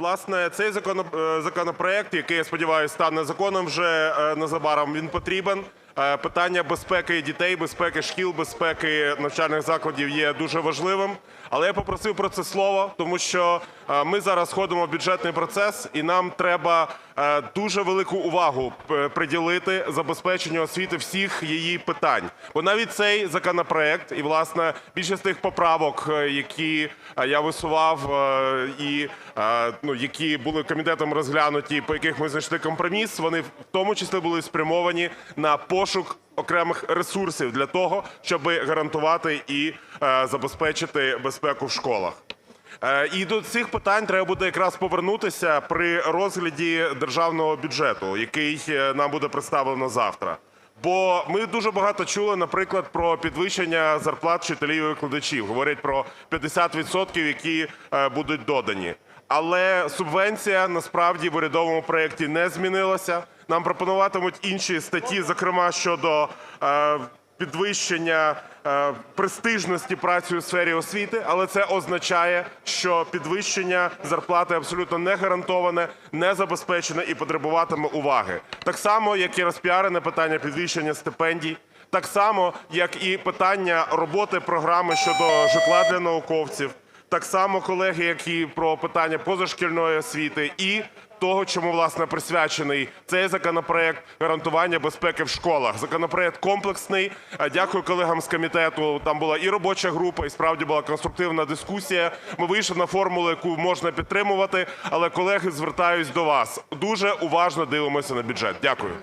Власне, цей е, законопроект, який, я сподіваюся, стане законом вже е, незабаром, він потрібен. Е, Питання безпеки дітей, безпеки шкіл, безпеки навчальних закладів є дуже важливим. Але я попросив про це слово, тому що е, ми зараз входимо в бюджетний процес, і нам треба е, дуже велику увагу приділити забезпеченню освіти всіх її питань. Бо навіть цей законопроект і власне більшість тих поправок, які я висував, і ну, які були комітетом розглянуті, по яких ми знайшли компроміс, вони в тому числі були спрямовані на пошук окремих ресурсів для того, щоб гарантувати і е, забезпечити безпеку в школах. Е, І до цих питань треба буде якраз повернутися при розгляді державного бюджету, який е, нам буде представлено завтра. Бо ми дуже багато чули, наприклад, про підвищення зарплат вчителів і викладачів. Говорять про 50%, які будуть додані. Але субвенція насправді в урядовому проєкті не змінилася. Нам пропонуватимуть інші статті, зокрема щодо е, підвищення е, престижності праці у сфері освіти, але це означає, що підвищення зарплати абсолютно не гарантоване, не забезпечене і потребуватиме уваги. Так само, як і розпіарене питання підвищення стипендій, так само, як і питання роботи програми щодо житла для науковців. Так само, колеги, як і про питання позашкільної освіти і того, чому власне присвячений цей законопроект гарантування безпеки в школах. Законопроект комплексний. Е, Дякую колегам з комітету. Там була і робоча група, і справді була конструктивна дискусія. Ми вийшли на формулу, яку можна підтримувати. Але колеги, звертаюсь до вас. Дуже уважно дивимося на бюджет. Дякую.